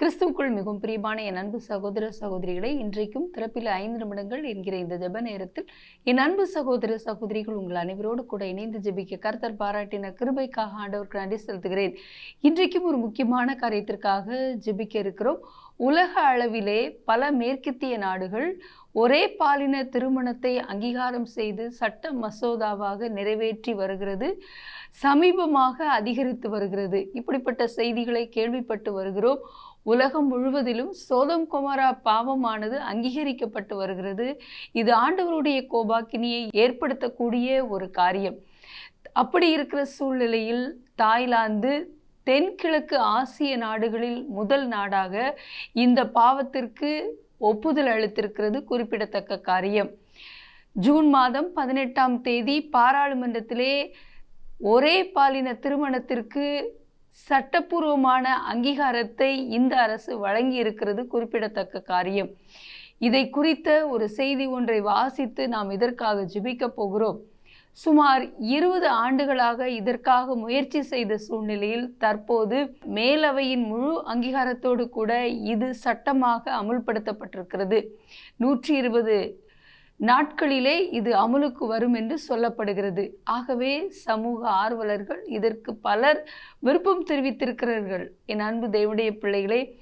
கிறிஸ்துவுக்குள் மிகவும் பிரியமான என் அன்பு சகோதர சகோதரிகளை இன்றைக்கும் திறப்பில் ஐந்து நிமிடங்கள் என்கிற இந்த ஜெப நேரத்தில் என் அன்பு சகோதர சகோதரிகள் உங்கள் அனைவரோடு கூட இணைந்து ஜெபிக்க கர்த்தர் பாராட்டின கிருபைக்காக ஆண்டவருக்கு நன்றி செலுத்துகிறேன். இன்றைக்கும் ஒரு முக்கியமான காரியத்திற்காக ஜெபிக்க இருக்கிறோம். உலக அளவிலே பல மேற்கத்திய நாடுகள் ஒரே பாலின திருமணத்தை அங்கீகாரம் செய்து சட்ட மசோதாவாக நிறைவேற்றி வருகிறது. சமீபமாக அதிகரித்து வருகிறது. இப்படிப்பட்ட செய்திகளை கேள்விப்பட்டு வருகிறோம். உலகம் முழுவதிலும் சோதம் குமாரா பாவமானது அங்கீகரிக்கப்பட்டு வருகிறது. இது ஆண்டவருடைய கோபாக்கினியை ஏற்படுத்தக்கூடிய ஒரு காரியம். அப்படி இருக்கிற சூழ்நிலையில் தாய்லாந்து தென்கிழக்கு ஆசிய நாடுகளில் முதல் நாடாக இந்த பாவத்திற்கு ஒப்புதல் அளித்திருக்கிறது குறிப்பிடத்தக்க காரியம். ஜூன் மாதம் பதினெட்டாம் தேதி பாராளுமன்றத்திலே ஒரே பாலின திருமணத்திற்கு சட்டப்பூர்வமான அங்கீகாரத்தை இந்த அரசு வழங்கி இருக்கிறது குறிப்பிடத்தக்க காரியம். இதை குறித்த ஒரு செய்தி ஒன்றை வாசித்து நாம் இதற்காக ஜிபிக்கப் போகிறோம். சுமார் இருபது ஆண்டுகளாக இதற்காக முயற்சி செய்த சூழ்நிலையில் தற்போது மேலவையின் முழு அங்கீகாரத்தோடு கூட இது சட்டமாக அமுல்படுத்தப்பட்டிருக்கிறது. நூற்றி இருபது நாட்களிலே இது அமுலுக்கு வரும் என்று சொல்லப்படுகிறது. ஆகவே சமூக ஆர்வலர்கள் இதற்கு பலர் விருப்பம் தெரிவித்திருக்கிறார்கள். என் அன்பு தேவடைய பிள்ளைகளே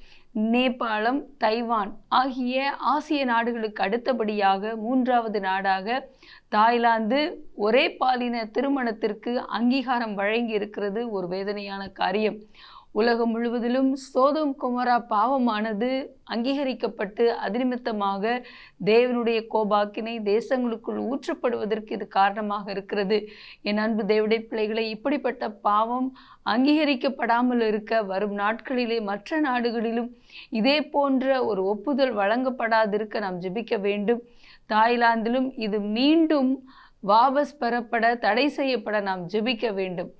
நேபாளம் தைவான் ஆகிய ஆசிய நாடுகளுக்கு அடுத்தபடியாக மூன்றாவது நாடாக தாய்லாந்து ஒரே பாலின திருமணத்திற்கு அங்கீகாரம் வழங்கி இருக்கிறது ஒரு வேதனையான காரியம். உலகம் முழுவதிலும் சோதம் குமரா பாவமானது அங்கீகரிக்கப்பட்டு அதிநிமித்தமாக தேவனுடைய கோபாக்கினை தேசங்களுக்குள் ஊற்றப்படுவதற்கு இது காரணமாக இருக்கிறது. என் அன்பு தேவடைய பிள்ளைகளை இப்படிப்பட்ட பாவம் அங்கீகரிக்கப்படாமல் இருக்க வரும் நாட்களிலே மற்ற நாடுகளிலும் இதே போன்ற ஒரு ஒப்புதல் வழங்கப்படாதிருக்க நாம் ஜெபிக்க வேண்டும். தாய்லாந்திலும் இது மீண்டும் வாபஸ் பெறப்பட தடை செய்யப்பட நாம் ஜெபிக்க வேண்டும்.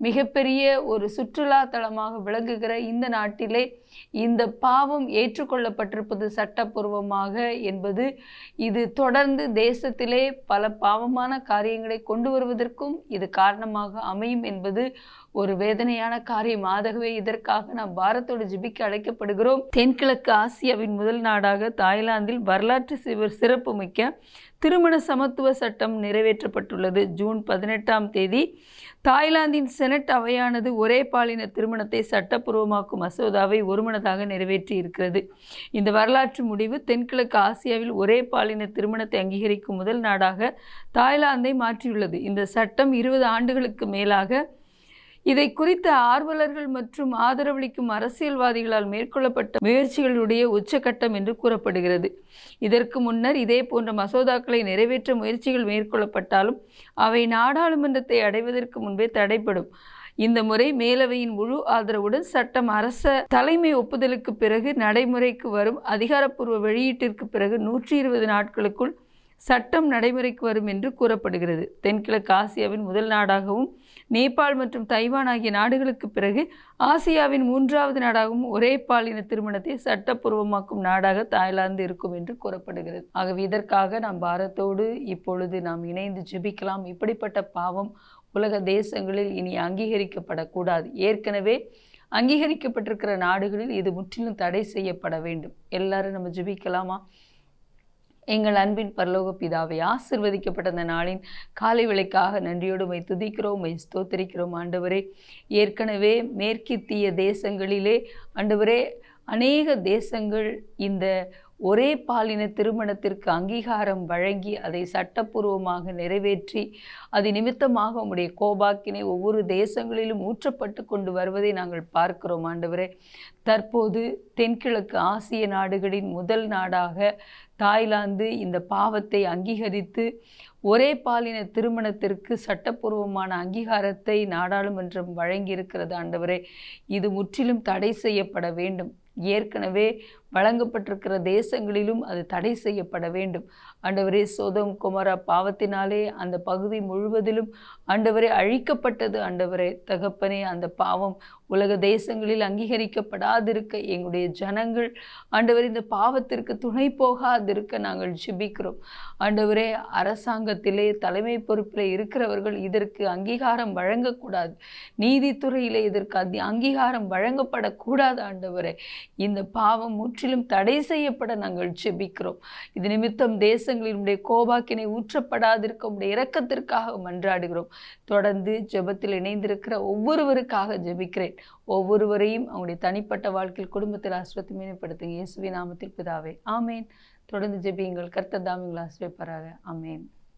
மிகப்பெரிய ஒரு சுற்றுலா தலமாக விளங்குகிற இந்த நாட்டிலே இந்த பாவம் ஏற்றுக்கொள்ளப்பட்டிருப்பது சட்டப்பூர்வமாக என்பது இது தொடர்ந்து தேசத்திலே பல பாவமான காரியங்களை கொண்டு வருவதற்கும் இது காரணமாக அமையும் என்பது ஒரு வேதனையான காரியம். ஆகவே இதற்காக நாம் பாரத்தோடு ஜிபிக்க அழைக்கப்படுகிறோம். தென்கிழக்கு ஆசியாவின் முதல் நாடாக தாய்லாந்தில் வரலாற்று சிவர் சிறப்பு மிக்க திருமண சமத்துவ சட்டம் நிறைவேற்றப்பட்டுள்ளது. ஜூன் பதினெட்டாம் தேதி தாய்லாந்தின் செனட் அவையானது ஒரே பாலின திருமணத்தை சட்டப்பூர்வமாக்கும் மசோதாவை ஒருமனதாக நிறைவேற்றி இருக்கிறது. இந்த வரலாற்று முடிவு தென்கிழக்கு ஆசியாவில் ஒரே பாலின திருமணத்தை அங்கீகரிக்கும் முதல் நாடாக தாய்லாந்தை மாற்றியுள்ளது. இந்த சட்டம் இருபது ஆண்டுகளுக்கு மேலாக இதை குறித்த ஆர்வலர்கள் மற்றும் ஆதரவளிக்கும் அரசியல்வாதிகளால் மேற்கொள்ளப்பட்ட முயற்சிகளுடைய உச்சகட்டம் என்று கூறப்படுகிறது. இதற்கு முன்னர் இதே போன்ற மசோதாக்களை நிறைவேற்ற முயற்சிகள் மேற்கொள்ளப்பட்டாலும் அவை நாடாளுமன்றத்தை அடைவதற்கு முன்பே தடைப்படும் இந்த முறை மேலவையின் முழு ஆதரவுடன் சட்டம் அரச தலைமை ஒப்புதலுக்கு பிறகு நடைமுறைக்கு வரும். அதிகாரப்பூர்வ வெளியீட்டிற்கு பிறகு நூற்றி இருபது நாட்களுக்குள் சட்டம் நடைமுறைக்கு வரும் என்று கூறப்படுகிறது. தென்கிழக்கு ஆசியாவின் முதல் நாடாகவும் நேபாள் மற்றும் தைவான் ஆகிய நாடுகளுக்கு பிறகு ஆசியாவின் மூன்றாவது நாடாகவும் ஒரே பாலின திருமணத்தை சட்டப்பூர்வமாக்கும் நாடாக தாய்லாந்து இருக்கும் என்று கூறப்படுகிறது. ஆகவே இதற்காக நாம் பாரத்தோடு இப்பொழுது நாம் இணைந்து ஜெபிக்கலாம். இப்படிப்பட்ட பாவம் உலக தேசங்களில் இனி அங்கீகரிக்கப்படக்கூடாது. ஏற்கனவே அங்கீகரிக்கப்பட்டிருக்கிற நாடுகளில் இது முற்றிலும் தடை செய்யப்பட வேண்டும். எல்லாரும் நம்ம ஜெபிக்கலாமா? எங்கள் அன்பின் பரலோக பிதாவை ஆசிர்வதிக்கப்பட்ட அந்த நாளின் காலை விலைக்காக நன்றியோடு மை துதிக்கிறோம் மை ஸ்தோத்தரிக்கிறோம் ஆண்டவரே. ஏற்கனவே மேற்கித்திய தேசங்களிலே ஆண்டவரே அநேக தேசங்கள் இந்த ஒரே பாலின திருமணத்திற்கு அங்கீகாரம் வழங்கி அதை சட்டப்பூர்வமாக நிறைவேற்றி அது நிமித்தமாக உம்முடைய கோபாக்கினை ஒவ்வொரு தேசங்களிலும் ஊற்றப்பட்டு கொண்டு வருவதை நாங்கள் பார்க்கிறோம் ஆண்டவரே. தற்போது தென்கிழக்கு ஆசிய நாடுகளின் முதல் நாடாக தாய்லாந்து இந்த பாவத்தை அங்கீகரித்து ஒரே பாலின திருமணத்திற்கு சட்டப்பூர்வமான அங்கீகாரத்தை நாடாளுமன்றம் வழங்கியிருக்கிறது ஆண்டவரே. இது முற்றிலும் தடை செய்யப்பட வேண்டும். ஏற்கனவே வழங்கப்பட்டிருக்கிற தேசங்களிலும் அது தடை செய்யப்பட வேண்டும். ஆண்டவரே சோதம் குமார பாவத்தினாலே அந்த பகுதி முழுவதிலும் ஆண்டவரே அழிக்கப்பட்டது. ஆண்டவரே தகப்பனே அந்த பாவம் உலக தேசங்களில் அங்கீகரிக்கப்படாதிருக்க எங்களுடைய ஜனங்கள் ஆண்டவர் இந்த பாவத்திற்கு துணை போகாதிருக்க நாங்கள் ஜெபிக்கிறோம். ஆண்டவரே அரசாங்கத்திலே தலைமை பொறுப்பில் இருக்கிறவர்கள் இதற்கு அங்கீகாரம் வழங்கக்கூடாது. நீதித்துறையிலே இதற்கு அதி அங்கீகாரம் வழங்கப்படக்கூடாது ஆண்டவரே. இந்த பாவம் முற்றிலும் தடை செய்யப்பட நாங்கள் ஜெபிக்கிறோம். இது நிமித்தம் தேசங்களினுடைய கோபாக்கினை ஊற்றப்படாதிருக்க உடைய இரக்கத்திற்காக மன்றாடுகிறோம் தொடர்ந்து ஜெபத்தில் இணைந்திருக்கிற ஒவ்வொருவருக்காக ஜெபிக்கிறேன். ஒவ்வொருவரையும் அவங்களுடைய தனிப்பட்ட வாழ்க்கையில் குடும்பத்தில் ஆசிரியத்தை மேம்படுத்துங்க இயேசுவின் நாமத்தில் பிதாவே. ஆமேன். தொடர்ந்து ஜெபியுங்கள். கர்த்தர் தாமிங்களை ஆசிரியப்பாராக ஆமேன்.